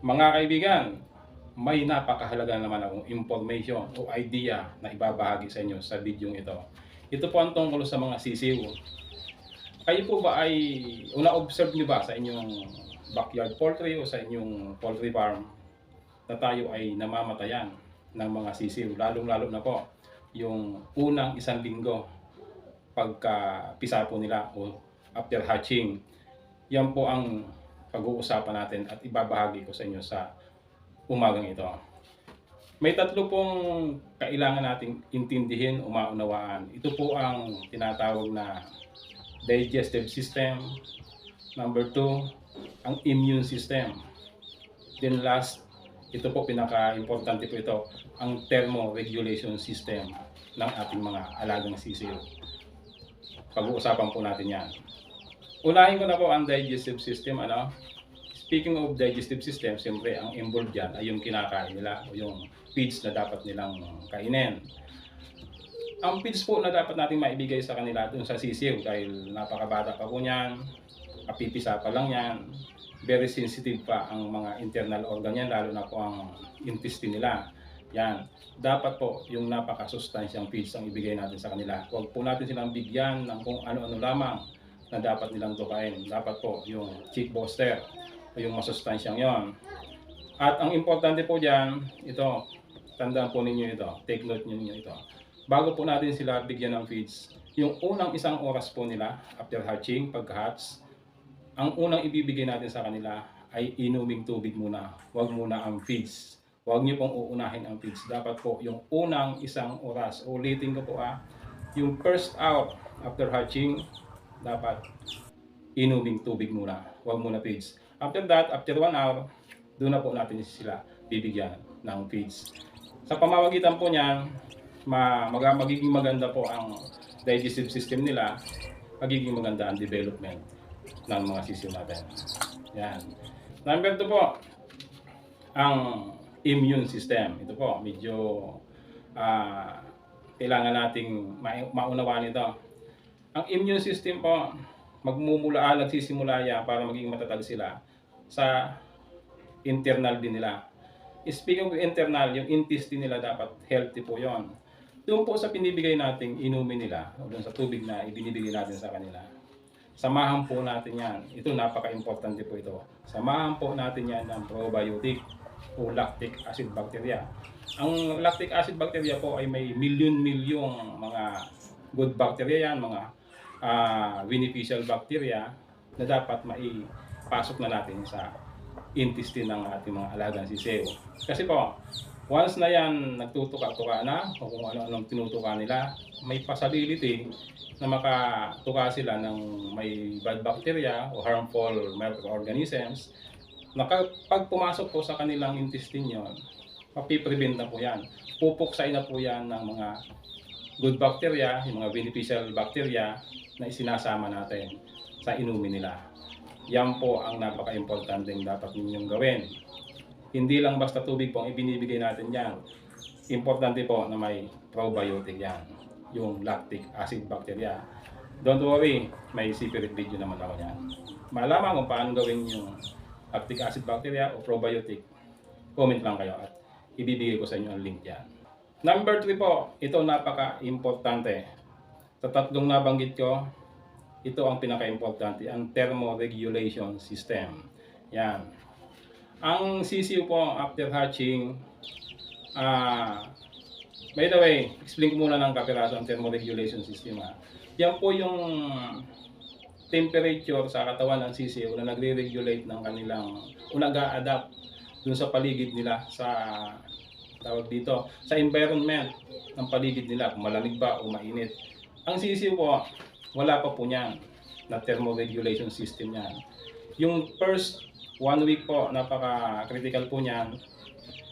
Mga kaibigan, may napakahalaga naman akong information o idea na ibabahagi sa inyo sa video ito. Ito po ang tungkol sa mga sisiw. Kayo po ba ay, o na-observe nyo ba sa inyong backyard poultry o sa inyong poultry farm na tayo ay namamatayan ng mga sisiw, lalong-lalo na po yung unang isang linggo pagka pisa po nila o after hatching. Yan po ang pag-uusapan natin at ibabahagi ko sa inyo sa umagang ito. May tatlo pong kailangan nating intindihin o maunawaan. Ito po ang tinatawag na digestive system. Number two, ang immune system. Then last, ito po pinaka-importante po ito, ang thermoregulation system ng ating mga alagang sisiyo. Pag-uusapan po natin yan. Unahin ko na po ang digestive system. Ano? Speaking of digestive system, siyempre ang involved dyan ay yung kinakain nila o yung feeds na dapat nilang kainin. Ang feeds po na dapat nating maibigay sa kanila dun sa sisiw dahil napakabata pa po niyan, kapipisa pa lang yan, very sensitive pa ang mga internal organ yan, lalo na po ang intestine nila. Yan. Dapat po yung napakasustansyang feeds ang ibigay natin sa kanila. Huwag po natin silang bigyan ng kung ano-ano lamang na dapat nilang tukain. Dapat po yung cheek booster o yung masustansyang yon. At ang importante po dyan, ito, tandaan po ninyo ito, take note ninyo ito. Bago po natin sila bigyan ng feeds, yung unang isang oras po nila after hatching, pagka-hatch, ang unang ibibigay natin sa kanila ay inuming tubig muna. Huwag muna ang feeds. Huwag niyo pong uunahin ang feeds. Dapat po yung unang isang oras. Ulitin ko po ah, yung first hour after hatching, dapat inuming tubig muna. Huwag muna feeds. After that, after one hour, doon na po natin sila bibigyan ng feeds. Sa pamamagitan po niyan, ma mag- magiging maganda po ang digestive system nila, magiging maganda ang development ng mga sisiw natin. Yan. Number 2 po, ang immune system. Ito po, medyo ah, kailangan nating ma- maunawaan ito. Ang immune system po, magmumula, ah, nagsisimula yan para maging matatag sila sa internal din nila. Speaking of internal, yung intestine nila dapat healthy po yon. Doon po sa pinibigay nating inumin nila, o doon sa tubig na ibinibigay natin sa kanila, samahan po natin yan. Ito napaka-importante po ito. Samahan po natin yan ng probiotic o lactic acid bacteria. Ang lactic acid bacteria po ay may milyon-milyong mga good bacteria yan, mga ah, beneficial bacteria na dapat maipasok na natin sa intestine ng ating mga alagang sisiyo. Kasi po, once na yan nagtutuka-tuka na o kung ano-anong tinutuka nila, may possibility na makatuka sila ng may bad bacteria o harmful microorganisms na pag pumasok po sa kanilang intestine yun, mapiprevent na po yan. Pupuksain na po yan ng mga good bacteria, yung mga beneficial bacteria na isinasama natin sa inumin nila. Yan po ang napaka-importante dapat ninyong gawin. Hindi lang basta tubig po ang ibinibigay natin yan. Importante po na may probiotic yan. Yung lactic acid bacteria. Don't worry, may separate video naman ako yan. Malaman kung paano gawin yung lactic acid bacteria o probiotic. Comment lang kayo at ibibigay ko sa inyo ang link yan. Number 3 po, ito napaka-importante. Sa tatlong nabanggit ko, ito ang pinaka-importante, ang thermoregulation system. Yan. Ang sisiw po after hatching, ah, by the way, explain ko muna ng kapiraso ang thermoregulation system. Ha. Yan po yung temperature sa katawan ng sisiw na nagre-regulate ng kanilang, o nag-a-adapt dun sa paligid nila sa tawag dito, sa environment ng paligid nila, kung malamig ba o mainit. Ang sisiw po, wala pa po niyan na thermoregulation system niyan. Yung first one week po, napaka-critical po niyan,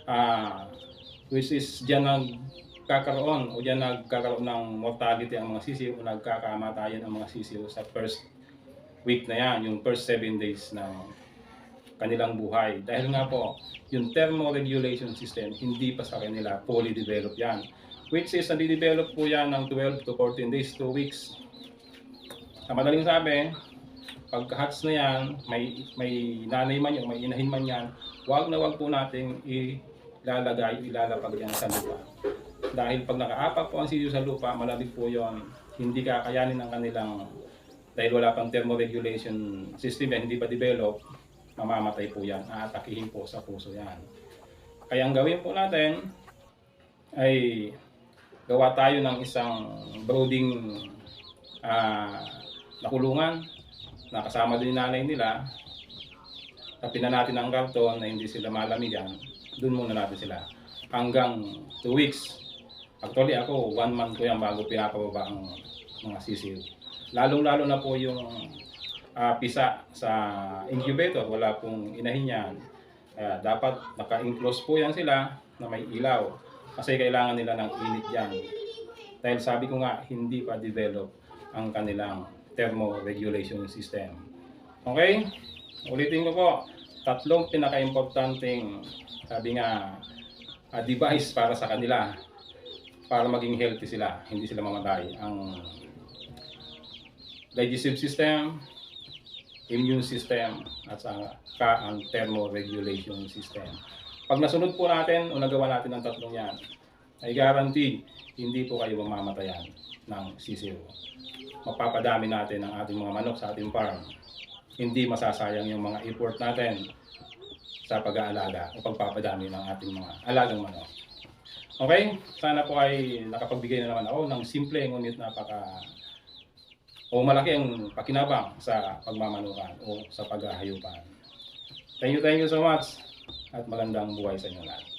ah which is diyan nagkakaroon o diyan nagkakaroon ng mortality ang mga sisiw o nagkakamatayan ang mga sisiw sa first week na yan, yung first 7 days ng kanilang buhay. Dahil nga po, yung thermoregulation system, hindi pa sa kanila fully developed yan. Which is, nadidevelop po yan ng 12 to 14 days, 2 weeks. Sa madaling sabi, pagka-hatch na yan, may, may nanay man yan, may inahin man yan, wag na wag po nating ilalagay, ilalapag yan sa lupa. Dahil pag nakaapak po ang sisiw sa lupa, malamig po yon hindi kakayanin ng kanilang dahil wala pang thermoregulation system yan, hindi pa develop, mamamatay po yan, aatakihin po sa puso yan. Kaya ang gawin po natin ay gawa tayo ng isang brooding ah nakulungan na kasama din nanay nila. Tapin na natin ang karton na hindi sila malamigan. Doon muna natin sila. Hanggang 2 weeks. Actually ako, 1 month ko yan bago pinapababa ang mga sisiw. Lalong-lalo na po yung ah, pisa sa incubator. Wala pong inahin yan. Kaya dapat naka-enclose po yan sila na may ilaw. Kasi kailangan nila ng init yan. Dahil sabi ko nga, hindi pa develop ang kanilang thermoregulation system. Okay? Ulitin ko po, tatlong pinaka-importanting sabi nga ah, device para sa kanila para maging healthy sila, hindi sila mamatay. Ang digestive system, immune system, at saka ang thermoregulation system. Pag nasunod po natin o nagawa natin ang tatlong yan, ay guaranteed hindi po kayo mamamatayan ng sisiw. Mapapadami natin ang ating mga manok sa ating farm. Hindi masasayang yung mga effort natin sa pag-aalaga o pagpapadami ng ating mga alagang manok. Okay? Sana po ay nakapagbigay na naman ako ng simple ngunit napaka o malaki ang pakinabang sa pagmamanukan o sa paghahayupan. Thank you, thank you so much at magandang buhay sa inyo lahat.